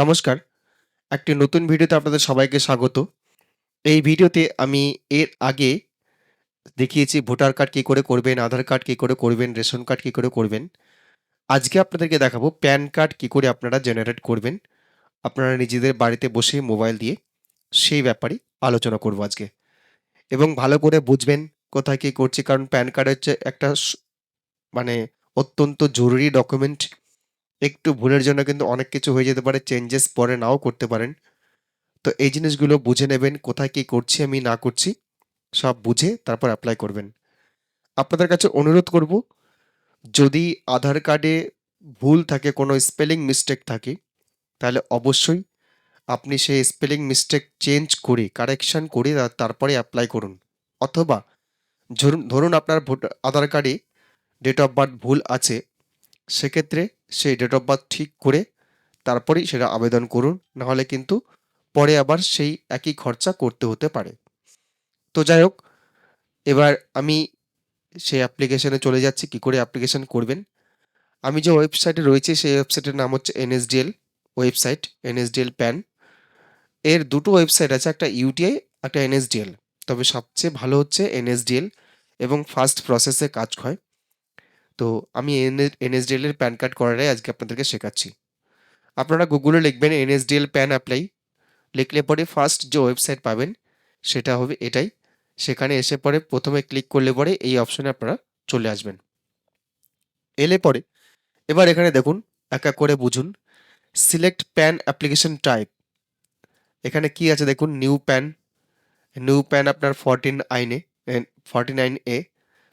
নমস্কার। একটি নতুন ভিডিওতে আপনাদের সবাইকে স্বাগত। এই ভিডিওতে আমি এর আগে দেখিয়েছি ভোটার কার্ড কী করে করবেন, আধার কার্ড কী করে করবেন, রেশন কার্ড কী করে করবেন। আজকে আপনাদেরকে দেখাবো প্যান কার্ড কী করে আপনারা জেনারেট করবেন। আপনারা নিজেদের বাড়িতে বসে মোবাইল দিয়ে সেই ব্যাপারে আলোচনা করব আজকে। এবং ভালো করে বুঝবেন কোথায় কী করছি, কারণ প্যান কার্ড হচ্ছে একটা মানে অত্যন্ত জরুরি ডকুমেন্ট একটু ভুলের জন্য কিন্তু অনেক কিছু হয়ে যেতে পারে চেঞ্জেস পরে নাও করতে পারেন। তো এই জিনিসগুলো বুঝে নেবেন, কোথায় কি করছি আমি, না করছি, সব বুঝে তারপর অ্যাপ্লাই করবেন। আপনাদের কাছে অনুরোধ করব, যদি আধার কার্ডে ভুল থাকে, কোনো স্পেলিং মিস্টেক থাকে, তাহলে অবশ্যই আপনি সেই স্পেলিং মিস্টেক চেঞ্জ করে কারেকশন করে তারপরে অ্যাপ্লাই করুন। অথবা ধরুন ধরুন আপনার ভোট, আধার কার্ডে ডেট অফ বার্থ ভুল আছে, সেক্ষেত্রে সেই ডেট অফ বার্থ ঠিক করে তারপরেই সেটা আবেদন করুন, নাহলে কিন্তু পরে আবার সেই একই খরচা করতে হতে পারে। তো যাই হোক, এবার আমি সেই অ্যাপ্লিকেশনে চলে যাচ্ছি, কি করে অ্যাপ্লিকেশন করবেন? আমি যে ওয়েবসাইটে রয়েছে, সেই ওয়েবসাইটের নাম হচ্ছে এনএসডিএল ওয়েবসাইট এনএসডিএল প্যান এর দুটো ওয়েবসাইট আছে, একটা ইউটিআই একটা এনএসডিএল তবে সবচেয়ে ভালো হচ্ছে এনএসডিএল এবং ফার্স্ট প্রসেসে কাজ হয়। তো আমি এনএসডিএল এর প্যান কার্ড করাটাই আজকে আপনাদেরকে শেখাচ্ছি। আপনারা গুগলে লিখবেন এনএসডিএল প্যান অ্যাপ্লাই লিখলে পরে ফার্স্ট যে ওয়েবসাইট পাবেন সেটা হবে এটাই। সেখানে এসে পরে প্রথমে ক্লিক করলে পরে এই অপশনে আপনারা চলে আসবেন। এলে পরে এবার এখানে দেখুন, এক এক করে বুঝুন। সিলেক্ট প্যান অ্যাপ্লিকেশন টাইপ এখানে কি আছে দেখুন নিউ প্যান নিউ প্যান আপনার ফরটিন আইনে ফর্টি নাইন এ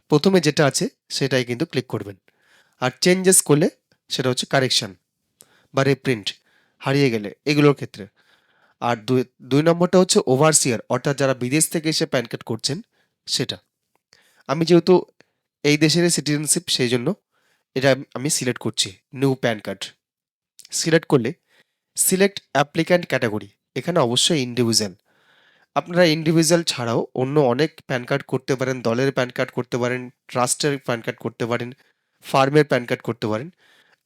প্রথমে যেটা আছে, সেটাই কিন্তু ক্লিক করবেন। আর চেঞ্জেস করলে সেটা হচ্ছে কারেকশন বা রেপ্রিন্ট হারিয়ে গেলে এগুলোর ক্ষেত্রে। আর দুই দুই নম্বরটা হচ্ছে ওভারসিয়ার অর্থাৎ যারা বিদেশ থেকে এসে প্যান কার্ড করছেন, সেটা। আমি যেহেতু এই দেশের সিটিজেনশিপ সেই জন্য এটা আমি- আমি সিলেক্ট করছি নিউ প্যান কার্ড সিলেক্ট করলে সিলেক্ট অ্যাপ্লিক্যান্ট ক্যাটাগরি এখানে অবশ্যই ইন্ডিভিজুয়াল আপনারা ইন্ডিভিজুয়াল ছাড়াও অন্য অনেক প্যান কার্ড করতে পারেন, দলের প্যান কার্ড করতে পারেন ট্রাস্টের প্যান কার্ড করতে পারেন ফার্মের প্যান কার্ড করতে পারেন।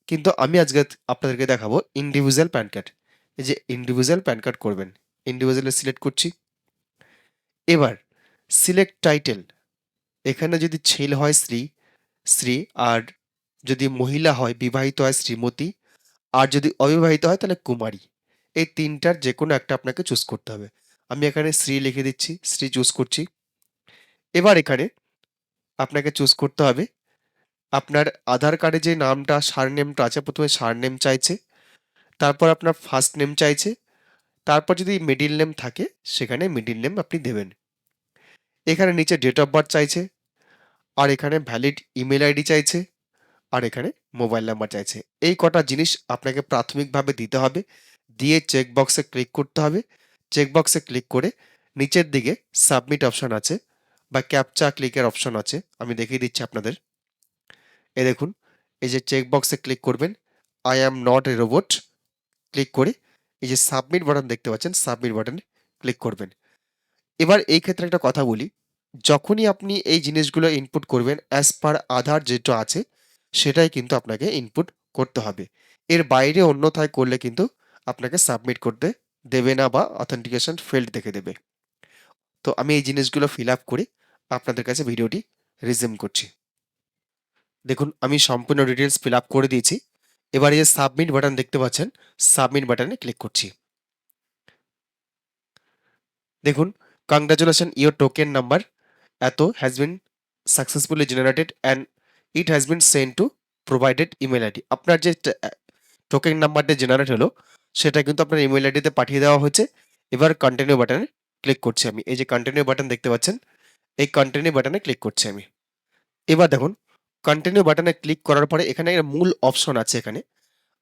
কিন্তু আমি আজকে আপনাদেরকে দেখাবো ইন্ডিভিজুয়াল প্যান কার্ড এই যে ইন্ডিভিজুয়াল প্যান কার্ড করবেন ইন্ডিভিজুয়ালে সিলেক্ট করছি। এবার সিলেক্ট টাইটেল এখানে যদি ছেলে হয় স্ত্রী স্ত্রী আর যদি মহিলা হয়, বিবাহিত হয় শ্রীমতী, আর যদি অবিবাহিত হয় তাহলে কুমারী। এই তিনটার যে কোনো একটা আপনাকে চুজ করতে হবে। আমি এখানে শ্রী লিখে দিচ্ছি, শ্রী চুজ করছি। এবার এখানে আপনাকে চুজ করতে হবে। আপনার আধার কার্ডে যে নামটা সার নেমটা আছে, প্রথমে সার নেম চাইছে, তারপর আপনার ফার্স্ট নেম চাইছে, তারপর যদি মিডিল নেম থাকে, সেখানে মিডিল নেম আপনি দেবেন। এখানে নিচে ডেট অফ বার্থ চাইছে, আর এখানে ভ্যালিড ইমেল আইডি চাইছে, আর এখানে মোবাইল নাম্বার চাইছে। এই কটা জিনিস আপনাকে প্রাথমিকভাবে দিতে হবে, দিয়ে চেক বক্সে ক্লিক করতে হবে। চেক বক্সে ক্লিক করে নিচের দিকে সাবমিট অপশান আছে বা ক্যাপচা ক্লিকের অপশান আছে, আমি দেখিয়ে দিচ্ছি আপনাদের। এ দেখুন, এই যে চেক বক্সে ক্লিক করবেন I am not a robot click করে এই যে সাবমিট বাটন দেখতে পাচ্ছেন, সাবমিট বাটনে ক্লিক করবেন। এবার এই ক্ষেত্রে একটা কথা বলি, যখনই আপনি এই জিনিসগুলো ইনপুট করবেন অ্যাজ পার আধার যেটা আছে, সেটাই কিন্তু আপনাকে ইনপুট করতে হবে। এর বাইরে অন্যথায় করলে কিন্তু আপনাকে সাবমিট করতে দেবে না বা অথেন্টিকেশন ফেল্ড দেখে দেবে। তো আমি এই জিনিসগুলো ফিল আপ করে আপনাদের কাছে ভিডিওটি রিজিউম করছি। দেখুন, আমি সম্পূর্ণ ডিটেলস ফিল আপ করে দিয়েছি। এবার এই সাবমিট বাটন দেখতে পাচ্ছেন সাবমিট বাটনে ক্লিক করছি। দেখুন কংগ্রাচুলেশন ইয়োর টোকেন নাম্বার এত has been successfully generated and it has been send to provided email ID আপনার যে টোকেন নাম্বারটা জেনারেট হলো সেটা কিন্তু আপনার ইমেল আইডিতে পাঠিয়ে দেওয়া হয়েছে। এবার কন্টিনিউ বাটনে ক্লিক করছি আমি। এই যে কন্টিনিউ বাটন দেখতে পাচ্ছেন, এই কন্টিনিউ বাটনে ক্লিক করছি আমি। এবার দেখুন কন্টিনিউ বাটনে ক্লিক করার পরে এখানে একটা মূল অপশন আছে এখানে।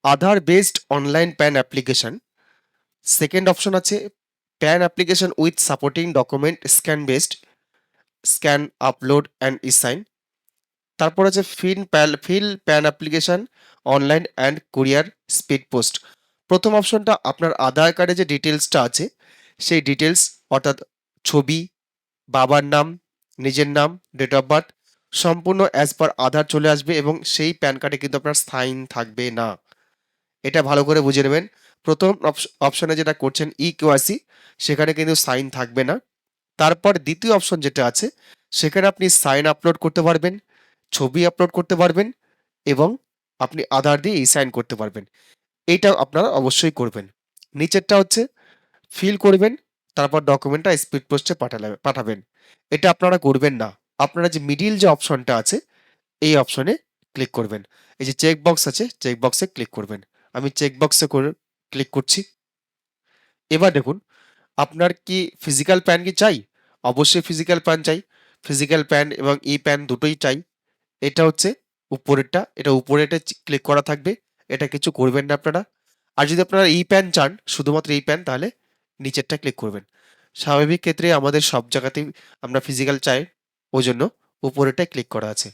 Aadhaar based online PAN application second option আছে PAN application with supporting document scan based scan upload and esign তারপর আছে ফিন Pal fill PAN application online and courier speed post প্রথম অপশনটা আপনার আধার কার্ডে যে ডিটেলসটা আছে সেই ডিটেলস অর্থাৎ ছবি বাবার নাম নিজের নাম ডেট অফ বার্থ সম্পূর্ণ অ্যাজ পার আধার চলে আসবে এবং সেই প্যান কার্ডে কিন্তু আপনার সাইন থাকবে না এটা ভালো করে বুঝে নেবেন প্রথম অপশ অপশনে যেটা করছেন ই-কেওয়াইসি সেখানে কিন্তু সাইন থাকবে না। তারপর দ্বিতীয় অপশন যেটা আছে সেখানে আপনি সাইন আপলোড করতে পারবেন, ছবি আপলোড করতে পারবেন এবং আপনি আধার দিয়ে ই-সাইন করতে পারবেন। এইটা আপনারা অবশ্যই করবেন। নিচেরটা হচ্ছে ফিল করবেন, তারপর ডকুমেন্টটা স্পিড পোস্টে পাঠালে পাঠাবেন। এটা আপনারা করবেন না। আপনারা যে মিডিল যে অপশনটা আছে এই অপশনে ক্লিক করবেন। এই যে চেক বক্স আছে চেক বক্সে ক্লিক করবেন। আমি চেক বক্সে করে ক্লিক করছি। এবার দেখুন আপনার কি ফিজিক্যাল প্যান কি চাই? অবশ্যই ফিজিক্যাল প্যান চাই। ফিজিক্যাল প্যান এবং ই-প্যান দুটোই চাই। এটা হচ্ছে উপরেরটা, এটা উপরেটা ক্লিক করা থাকবে। এটা কিছু করবেন না আপনারা। আর যদি আপনারা ই-প্যান চান, শুধুমাত্র ই-প্যান তাহলে নিচেরটা ক্লিক করবেন। স্বাভাবিক ক্ষেত্রে আমাদের সব জায়গাতেই আমরা ফিজিক্যাল চাই, ওই জন্য উপরেরটায় ক্লিক করা আছে।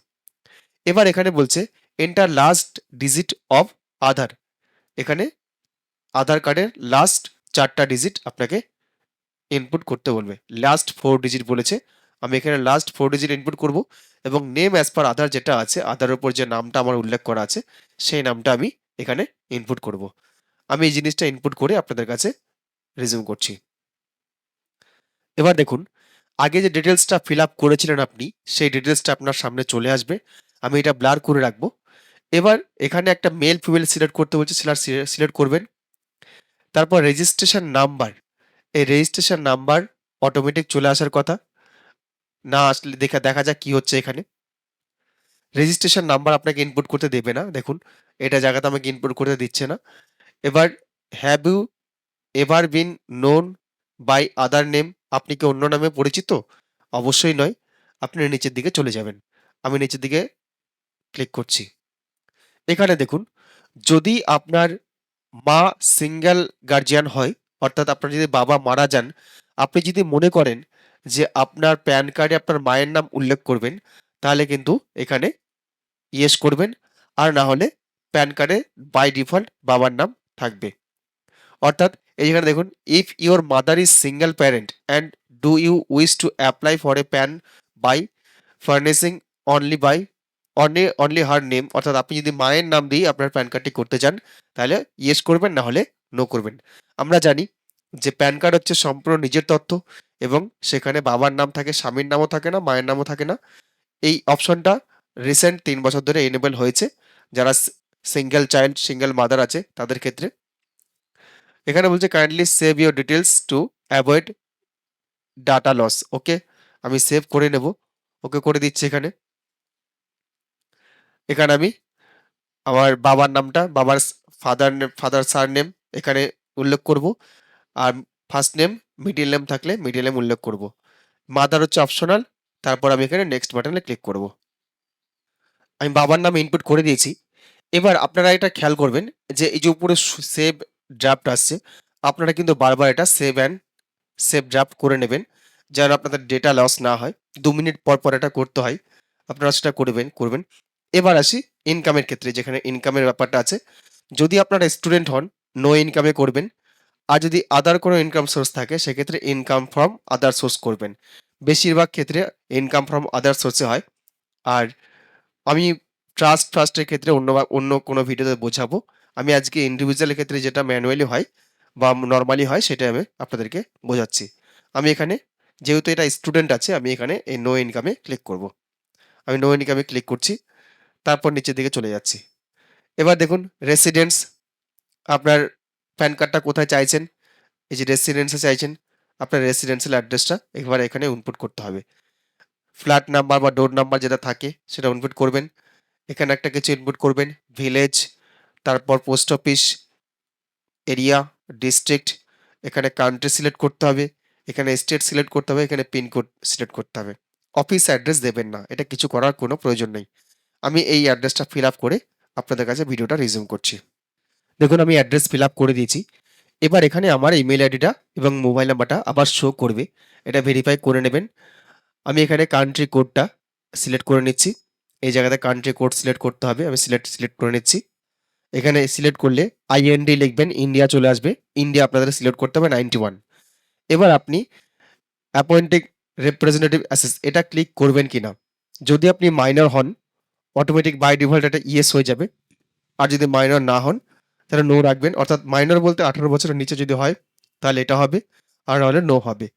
এবার এখানে বলছে enter last digit of Aadhaar. এখানে আধার কার্ডের লাস্ট চারটা ডিজিট আপনাকে ইনপুট করতে বলবে। লাস্ট ফোর ডিজিট বলেছে। আমি এখানে লাস্ট ফোর ডিজিট ইনপুট করব এবং নেম অ্যাজ পার আধার যেটা আছে, আধারের উপর যে নামটা আমার উল্লেখ করা আছে, সেই নামটা আমি এখানে ইনপুট করব। আমি এই জিনিসটা ইনপুট করে আপনাদের কাছে রিজিউম করছি। এবার দেখুন, আগে যে ডিটেলসটা ফিল আপ করেছিলেন আপনি, সেই ডিটেলসটা আপনার সামনে চলে আসবে। আমি এটা ব্লার করে রাখব। এবার এখানে একটা মেল ফিমেল সিলেক্ট করতে বলছে, সিলেক্ট করবেন। তারপর রেজিস্ট্রেশন নাম্বার, এই রেজিস্ট্রেশন নাম্বার অটোমেটিক চলে আসার কথা। না আসলে দেখা দেখা যাক কি হচ্ছে এখানে। রেজিস্ট্রেশন নাম্বার আপনাকে ইনপুট করতে দেবে না। দেখুন, এটা জায়গাতে আমাকে ইনপুট করতে দিচ্ছে না। এবার have you ever been known by other name? আপনি কি অন্য নামে পরিচিত? অবশ্যই নয়। আপনি নিচের দিকে চলে যাবেন। আমি নিচের দিকে ক্লিক করছি। এখানে দেখুন, যদি আপনার মা সিঙ্গেল গার্জিয়ান হয়, অর্থাৎ আপনার যদি বাবা মারা যান, আপনি যদি মনে করেন যে আপনার প্যান কার্ডে আপনার মায়ের নাম উল্লেখ করবেন, তাহলে কিন্তু এখানে ইয়েস করবেন। আর না হলে প্যান কার্ডে বাই ডিফল্ট বাবার নাম থাকবে। অর্থাৎ এইখানে দেখুন, if your mother is single parent and do you wish to apply for a PAN by furnishing only by only only her name অর্থাৎ আপনি যদি মায়ের নাম দিয়েই আপনার প্যান কার্ডটি করতে চান, তাহলে ইয়েস করবেন, না হলে নো করবেন। আমরা জানি যে প্যান কার্ড হচ্ছে সম্পূর্ণ নিজের তথ্য এবং সেখানে বাবার নাম থাকে, স্বামীর নামও থাকে না, মায়ের নামও থাকে না। এই অপশনটা রিসেন্ট তিন বছর ধরে এনেবল হয়েছে। যারা সিঙ্গেল চাইল্ড, সিঙ্গেল মাদার আছে তাদের ক্ষেত্রে। এখানে বলছে kindly save your details to avoid data loss. Okay, আমি সেভ করে নেব। ওকে করে দিচ্ছি এখানে। এখানে আমি আমার বাবার নামটা, বাবার ফাদার নেম ফাদার সারনেম এখানে উল্লেখ করব। আর ফার্স্ট নেম, মিডল নেম থাকলে মিডিল নেম উল্লেখ করব। মাদার হচ্ছে অপশনাল। তারপর আমি এখানে নেক্সট বাটনে ক্লিক করব। আমি বাবার নাম ইনপুট করে দিয়েছি। এবার আপনারা এটা খেয়াল করবেন যে এই যে উপরে সেভ ড্রাফট আসছে, আপনারা কিন্তু বারবার এটা সেভ অ্যান্ড সেভ ড্রাফট করে নেবেন। যেন আপনাদের ডেটা লস না হয়। দু মিনিট পর, পর এটা করতে হয়। আপনারা সেটা করবেন করবেন। এবার আসি ইনকামের ক্ষেত্রে যেখানে ইনকামের ব্যাপারটা আছে। যদি আপনারা স্টুডেন্ট হন, নো ইনকামে করবেন। আর যদি আদার কোনো ইনকাম সোর্স থাকে সেক্ষেত্রে ইনকাম ফ্রম আদার সোর্স করবেন। বেশিরভাগ ক্ষেত্রে ইনকাম ফ্রম আদার সোর্সে হয়। আর আমি ট্রাস্ট ফার্স্টের ক্ষেত্রে অন্য অন্য কোনো ভিডিওতে বোঝাবো। আমি আজকে ইন্ডিভিজুয়ালের ক্ষেত্রে যেটা ম্যানুয়ালি হয় বা নর্মালি হয় সেটাই আমি আপনাদেরকে বোঝাচ্ছি। আমি এখানে যেহেতু এটা স্টুডেন্ট আছে, আমি এখানে এই নো ইনকামে ক্লিক করব। আমি নো ইনকামে ক্লিক করছি। তারপর নিচের দিকে চলে যাচ্ছি। এবার দেখুন রেসিডেন্স আপনার প্যান কার্ডটা কোথায় চাইছেন? এই যে রেসিডেন্সে চাইছেন। আপনার রেসিডেন্সিয়াল অ্যাড্রেসটা এবার এখানে ইনপুট করতে হবে। ফ্ল্যাট নাম্বার বা ডোর নাম্বার যেটা থাকে, সেটা ইনপুট করবেন। এখানে একটা কিছু ইনপুট করবেন। ভিলেজ, তারপর পোস্ট অফিস, এরিয়া, ডিস্ট্রিক্ট, এখানে কান্ট্রি সিলেক্ট করতে হবে। এখানে স্টেট সিলেক্ট করতে হবে। এখানে পিনকোড সিলেক্ট করতে হবে। অফিস অ্যাড্রেস দেবেন না। এটা কিছু করার কোনো প্রয়োজন নেই। আমি এই অ্যাড্রেসটা ফিল আপ করে আপনাদের কাছে ভিডিওটা রিজিউম করছি। দেখুন আমি অ্যাড্রেস ফিল আপ করে দিয়েছি। এবার এখানে আমার ইমেইল আইডিটা এবং মোবাইল নাম্বারটা আবার শো করবে। এটা ভেরিফাই করে নেবেন। আমি এখানে কান্ট্রি কোডটা সিলেক্ট করে নিচ্ছি। এই জায়গাতে কান্ট্রি কোড সিলেক্ট করতে হবে। আমি সিলেক্ট সিলেক্ট করে নিচ্ছি। এখানে সিলেক্ট করলে আইএনডি লিখবেন, ইন্ডিয়া চলে আসবে। ইন্ডিয়া আপনাদের সিলেক্ট করতে হবে 91 এবার আপনি অ্যাপয়েন্টিং রিপ্রেজেন্টেটিভ অ্যাসেস এটা ক্লিক করবেন কিনা? যদি আপনি মাইনর হন, অটোমেটিক বাই ডিফল্ট এটা ইয়েস হয়ে যাবে। আর যদি মাইনর না হন, তাহলে নো রাখবেন অর্থাৎ মাইনর বলতে আঠারো বছরের নিচে যদি হয় তাহলে এটা হবে আর নাহলে নো হবে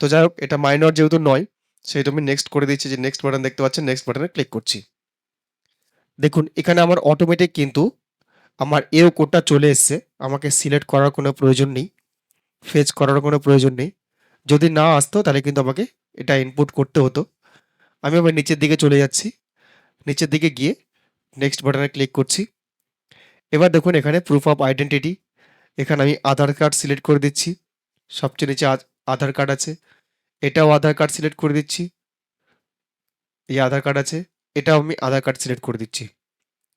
তো যাই হোক এটা মাইনর যেহেতু নয় সেহেতু আমি নেক্সট করে দিচ্ছি যে নেক্সট বাটন দেখতে পাচ্ছেন নেক্সট বাটনে ক্লিক করছি। দেখুন, এখানে আমার অটোমেটিক কিন্তু আমার এও কোডটা চলে এসছে। আমাকে সিলেক্ট করার কোনো প্রয়োজন নেই ফেচ করার কোনো প্রয়োজন নেই। যদি না আসতো তাহলে কিন্তু আমাকে এটা ইনপুট করতে হতো। আমি আবার নিচের দিকে চলে যাচ্ছি। নিচের দিকে গিয়ে নেক্সট বাটনে ক্লিক করছি। এবার দেখুন, এখানে প্রুফ অফ আইডেন্টিটি এখানে আমি আধার কার্ড সিলেক্ট করে দিচ্ছি। সবচেয়ে নিচে আধার কার্ড আছে। এটাও আধার কার্ড সিলেক্ট করে দিচ্ছি। এই আধার কার্ড আছে, এটাও আমি আধার কার্ড সিলেক্ট করে দিচ্ছি।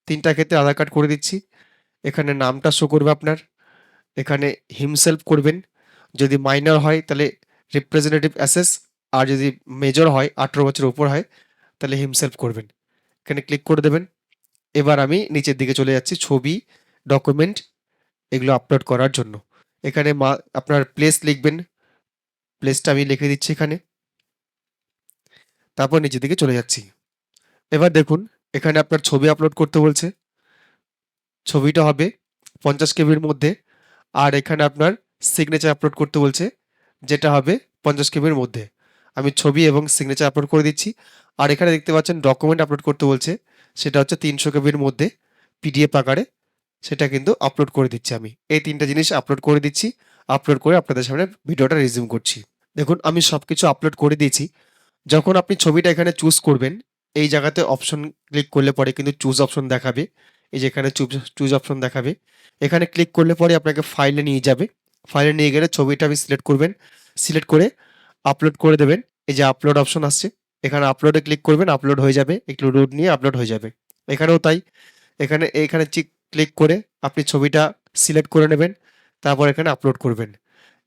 তিনটা ক্ষেত্রে আধার কার্ড করে দিচ্ছি। এখানে নামটা শো করবে আপনার। এখানে হিমসেলফ করবেন। যদি মাইনর হয়, তাহলে রিপ্রেজেন্টেটিভ অ্যাসেস আর যদি মেজর হয়, আঠেরো বছরের উপর হয়, তাহলে হিমসেলফ করবেন। এখানে ক্লিক করে দেবেন। এবার আমি নিচের দিকে চলে যাচ্ছি, ছবি ডকুমেন্ট এগুলো আপলোড করার জন্য। এখানে মা, আপনার প্লেস লিখবেন প্লেসটা আমি লিখে দিচ্ছি এখানে। তারপর নিচের দিকে চলে যাচ্ছি। এবার দেখুন, এখানে আপনার ছবি আপলোড করতে বলছে। ছবিটা হবে পঞ্চাশ কেবির মধ্যে আর এখানে আপনার সিগনেচার আপলোড করতে বলছে, যেটা হবে পঞ্চাশ কেবির মধ্যে। আমি ছবি এবং সিগনেচার আপলোড করে দিচ্ছি। আর এখানে দেখতে পাচ্ছেন ডকুমেন্ট আপলোড করতে বলছে, সেটা হচ্ছে তিনশো কেবির মধ্যে পিডিএফ আকারে, সেটা কিন্তু আপলোড করে দিচ্ছি আমি। এই তিনটা জিনিস আপলোড করে দিচ্ছি। আপলোড করে আপনাদের সামনে ভিডিওটা রিজিউম করছি। দেখুন, আমি সব কিছু আপলোড করে দিয়েছি। যখন আপনি ছবিটা এখানে চুজ করবেন, এই জায়গাতে অপশন ক্লিক করলে পরে কিন্তু চুজ অপশন দেখাবে। এই যে এখানে চুজ চুজ অপশন দেখাবে। এখানে ক্লিক করলে পরে আপনাকে ফাইলে নিয়ে যাবে। ফাইলে নিয়ে গেলে ছবিটা আপনি সিলেক্ট করবেন। সিলেক্ট করে আপলোড করে দেবেন। এই যে আপলোড অপশন আসছে, এখানে আপলোডে ক্লিক করবেন আপলোড হয়ে যাবে। একটু রুট নিয়ে আপলোড হয়ে যাবে। এখানেও তাই। এখানে এখানে ক্লিক করে আপনি ছবিটা সিলেক্ট করে নেবেন। তারপর এখানে আপলোড করবেন।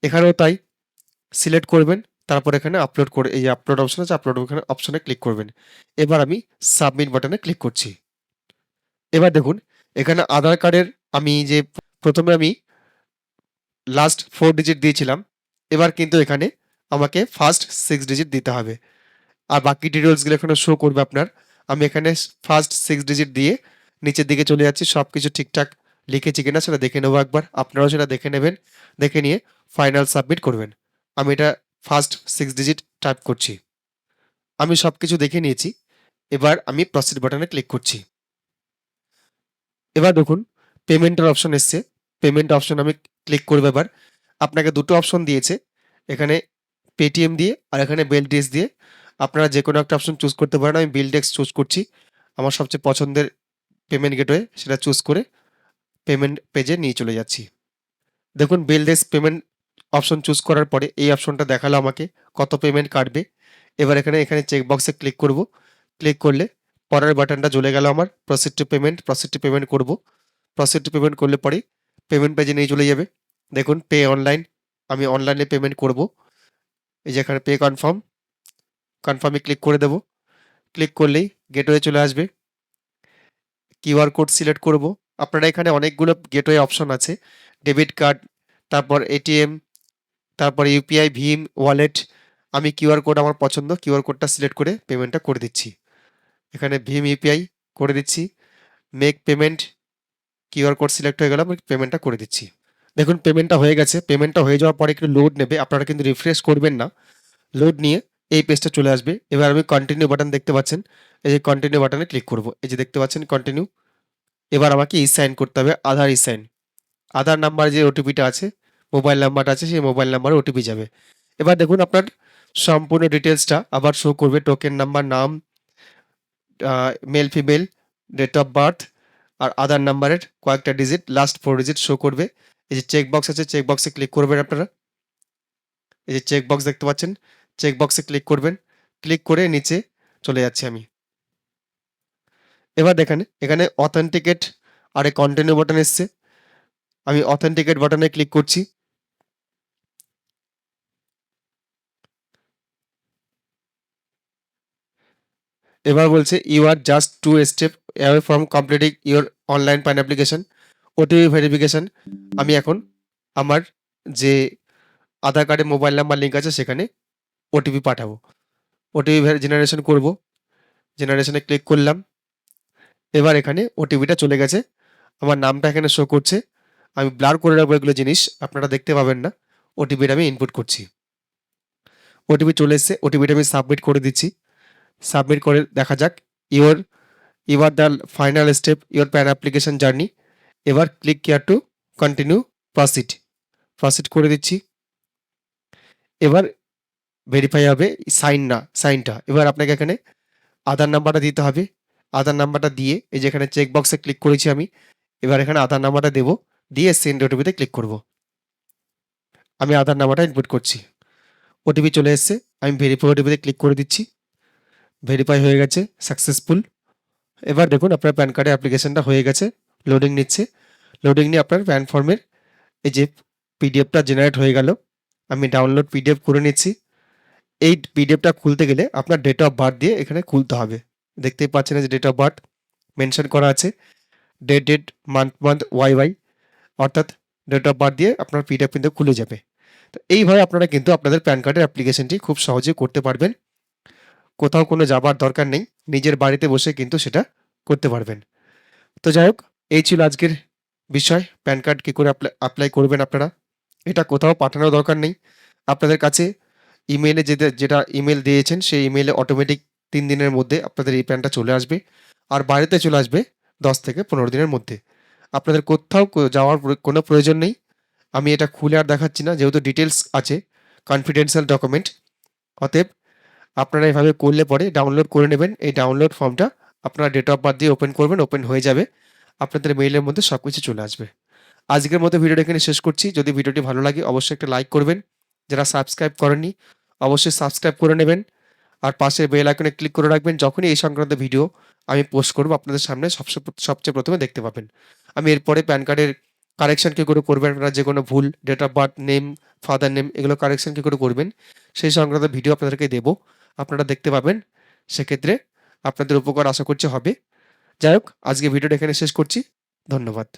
এখানেও তাই সিলেক্ট করবেন, তারপর এখানে আপলোড করে, এই আপলোড অপশন আছে আপলোড ওখানে অপশনে ক্লিক করবেন। এবার আমি সাবমিট বাটনে ক্লিক করছি। এবার দেখুন, এখানে আধার কার্ডের আমি যে প্রথমে আমি লাস্ট ফোর ডিজিট দিয়েছিলাম, এবার কিন্তু এখানে আমাকে ফার্স্ট সিক্স ডিজিট দিতে হবে। আর বাকি ডিটেলসগুলো এখানে শো করবে আপনার। আমি এখানে ফার্স্ট সিক্স ডিজিট দিয়ে নিচের দিকে চলে যাচ্ছি সব কিছু ঠিকঠাক লিখেছি কিনা সেটা দেখে নেব একবার। আপনারাও সেটা দেখে নেবেন, দেখে নিয়ে ফাইনাল সাবমিট করবেন। আমি এটা ফার্স্ট সিক্স ডিজিট টাইপ করছি। আমি সব কিছু দেখে নিয়েছি। এবার আমি প্রসিড বাটনে ক্লিক করছি। এবার দেখুন পেমেন্টের অপশন এসছে। পেমেন্ট অপশন আমি ক্লিক করব এবার। আপনাকে দুটো অপশন দিয়েছে। এখানে পেটিএম দিয়ে আর এখানে বেল ডেক্স দিয়ে। আপনারা যে কোনো একটা অপশন চুজ করতে পারেন। আমি বিল ডেক্স চুজ করছি। আমার সবচেয়ে পছন্দের পেমেন্ট গেটওয়ে সেটা চুজ করে পেমেন্ট পেজে নিয়ে চলে যাচ্ছি। দেখুন BillDesk payment option choose করার পরে এই অপশনটা দেখাল আমাকে, কত পেমেন্ট কাটবে। এবার এখানে এখানে চেক বক্সে ক্লিক করব। ক্লিক করলে পরের বাটনটা জ্বলে গেল আমার proceed to payment proceed to payment করব। প্রসিড টু পেমেন্ট করলে পরে পেমেন্ট পেজে নিয়ে চলে যাবে। দেখুন পে অনলাইন আমি অনলাইনে পেমেন্ট করব। এই যে এখানে পে কনফার্ম কনফার্মে ক্লিক করে দেব। ক্লিক করলেই গেটওয়ে চলে আসবে। কিউআর কোড সিলেক্ট করব। আপনারা এখানে অনেকগুলো গেটওয়ে অপশন আছে। ডেবিট কার্ড তারপর এটিএম তারপর ইউপিআই ভীম ওয়ালেট আমি কিউআর কোড আমার পছন্দ কিউআর কোডটা সিলেক্ট করে পেমেন্টটা করে দিচ্ছি। এখানে ভীম ইউপিআই করে দিচ্ছি। Make payment QR code select হয়ে গেল, আমি পেমেন্টটা করে দিচ্ছি। দেখুন পেমেন্টটা হয়ে গেছে। পেমেন্টটা হয়ে যাওয়ার পরে একটু লোড নেবে। আপনারা কিন্তু রিফ্রেশ করবেন না। লোড নিয়ে এই পেজটা চলে আসবে। এবার আমি কন্টিনিউ বাটন দেখতে পাচ্ছেন। এই যে কন্টিনিউ বাটনে ক্লিক করব। এই যে দেখতে পাচ্ছেন কন্টিনিউ এবার আমাকে ই সাইন করতে হবে, আধার ই সাইন আধার নাম্বার যে ওটিপিটা আছে মোবাইল নাম্বারটা আছে, সেই মোবাইল নাম্বারে ওটিপি যাবে। এবার দেখুন আপনার সম্পূর্ণ ডিটেলসটা আবার শো করবে টোকেন নাম্বার নাম male female date of birth আর আধার নাম্বারের কয়েকটা digit last four digit show করবে। এই যে চেক বক্স আছে চেক বক্সে ক্লিক করবেন আপনারা। এই যে চেক বক্স দেখতে পাচ্ছেন চেক বক্সে ক্লিক করবেন। ক্লিক করে নিচে চলে যাচ্ছি আমি। এবার দেখেন, এখানে অথেন্টিকেট আর এই কন্টিনিউ বাটন এসছে। আমি অথেন্টিকেট বাটনে ক্লিক করছি। এবার বলছে you are just two step away from completing your online PAN application OTP verification আমি এখন আমার যে আধার কার্ডে মোবাইল নাম্বার লিঙ্ক আছে, সেখানে ওটিপি পাঠাবো। ওটিপি জেনারেশন করব। জেনারেশনে ক্লিক করলাম। এবার এখানে ওটিপিটা চলে গেছে। আমার নামটা এখানে শো করছে। আমি ব্লার করে রাখব এগুলো জিনিস, আপনারা দেখতে পাবেন না। ওটিপিটা আমি ইনপুট করছি। ওটিপি চলে এসছে। ওটিপিটা আমি সাবমিট করে দিচ্ছি। সাবমিট করে দেখা যাক। Your your the final step your PAN application journey এবার click here to continue proceed proceed করে দিচ্ছি। এবার ভেরিফাই হবে সাইন না সাইনটা এবার আপনাকে এখানে আধার নাম্বারটা দিতে হবে। আধার নাম্বারটা দিয়ে, এই যে এখানে চেক বক্সে ক্লিক করেছি আমি, এবার এখানে আধার নাম্বারটা দেবো, দিয়ে সেন্ড ওটিপিতে ক্লিক করব। আমি আধার নাম্বারটা ইনপুট করছি। ওটিপি চলে এসছে, আমি ভেরিফাই ওটিপিতে ক্লিক করে দিচ্ছি। ভেরিফাই হয়ে গেছে সাকসেসফুল এবার দেখুন, আপনার প্যান কার্ডের অ্যাপ্লিকেশনটা হয়ে গেছে লোডিং নিচ্ছে। লোডিং নিয়ে আপনার প্যান ফর্মের এই যে পিডিএফটা জেনারেট হয়ে গেল। আমি ডাউনলোড পিডিএফ করে নিচ্ছি। এই পিডিএফটা খুলতে গেলে আপনার ডেট অফ বার্থ দিয়ে এখানে খুলতে হবে। দেখতেই পাচ্ছেন যে ডেট অফ বার্থ মেনশন করা আছে। Date date month month Y Y অর্থাৎ ডেট অফ বার্থ দিয়ে আপনার পিডিএফ কিন্তু খুলে যাবে। তো এইভাবে আপনারা কিন্তু আপনাদের প্যান কার্ডের অ্যাপ্লিকেশনটি খুব সহজে করতে পারবেন। কোথাও কোনো যাবার দরকার নেই, নিজের বাড়িতে বসে কিন্তু সেটা করতে পারবেন। তো যাই হোক, এই ছিল আজকের বিষয়। প্যান কার্ড কী করে অ্যাপ্লাই করবেন আপনারা? এটা কোথাও পাঠানোর দরকার নেই। আপনাদের কাছে ইমেলে যেটা যেটা ইমেল দিয়েছেন, সেই ইমেলে অটোমেটিক তিন দিনের মধ্যে আপনাদের এই প্যানটা চলে আসবে। আর বাড়িতে চলে আসবে দশ থেকে পনেরো দিনের মধ্যে। আপনাদের কোথাও যাওয়ার কোনো প্রয়োজন নেই। আমি এটা খুলে আর দেখাচ্ছি না, যেহেতু ডিটেলস আছে কনফিডেন্সিয়াল ডকুমেন্ট অতএব আপনারা এভাবে করলে পরে ডাউনলোড করে নেবেন। এই ডাউনলোড ফর্মটা আপনারা ডেট অফ বার্থ দিয়ে ওপেন করবেন ওপেন হয়ে যাবে। আপনাদের মেইলের মধ্যে সব কিছু চলে আসবে। আজকের মতো ভিডিওটা এখানে শেষ করছি। যদি ভিডিওটি ভালো লাগে, অবশ্যই একটা লাইক করবেন। যারা সাবস্ক্রাইব করেননি, অবশ্যই সাবস্ক্রাইব করে নেবেন। আর পাশে বেল আইকনে ক্লিক করে রাখবেন যখনই এই সংক্রান্ত ভিডিও আমি পোস্ট করব, আপনাদের সামনে সবচেয়ে সবচেয়ে প্রথমে দেখতে পাবেন। আমি এরপরে প্যান কার্ডের কারেকশন কী করে করবেন, আপনারা যে কোনো ভুল, date of birth, name, father name, এগুলো কারেকশন কী করে করবেন, সেই সংক্রান্ত ভিডিও আপনাদেরকে দেবো। আপনারা দেখতে পাবেন, সেক্ষেত্রে আপনাদের উপকার আশা করছি হবে। যাই হোক, আজকে ভিডিওটা এখানে শেষ করছি। ধন্যবাদ।